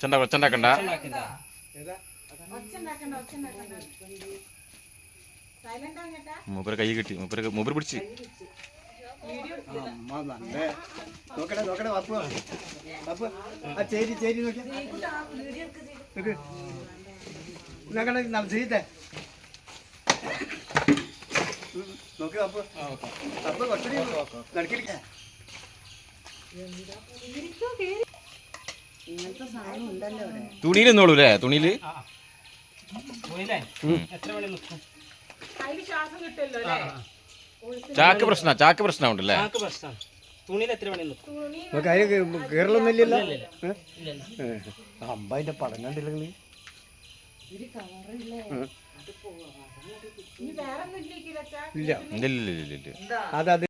ചണ്ട ഒച്ചണ്ടാക്കണ്ട. മൂപ്പര് കൈ കിട്ടി. മൂപ്പര് മൂപ്പര് പിടിച്ച്. വപ്പ്. വപ്പ്. ആ ചേരി ചേരി നോക്കിയാ. നോക്ക്. നോക്കട്ടെ നല്ല ചെയ്തേ നോക്ക് വപ്പ് വപ്പ് കുറച്ചുകൂടി നടക്കില്ല തുണിയിൽ നിന്നോളൂ അല്ലേ? തുണിയിൽ? ചാക്ക് പ്രശ്ന ചാക്ക് പ്രശ്നം. ഉണ്ടല്ലേ ഇല്ലല്ല അമ്പതിന്റെ പടം കണ്ടില്ല നീ ഇല്ല ഇല്ല ഇല്ല ഇല്ല ഇല്ല. അതത്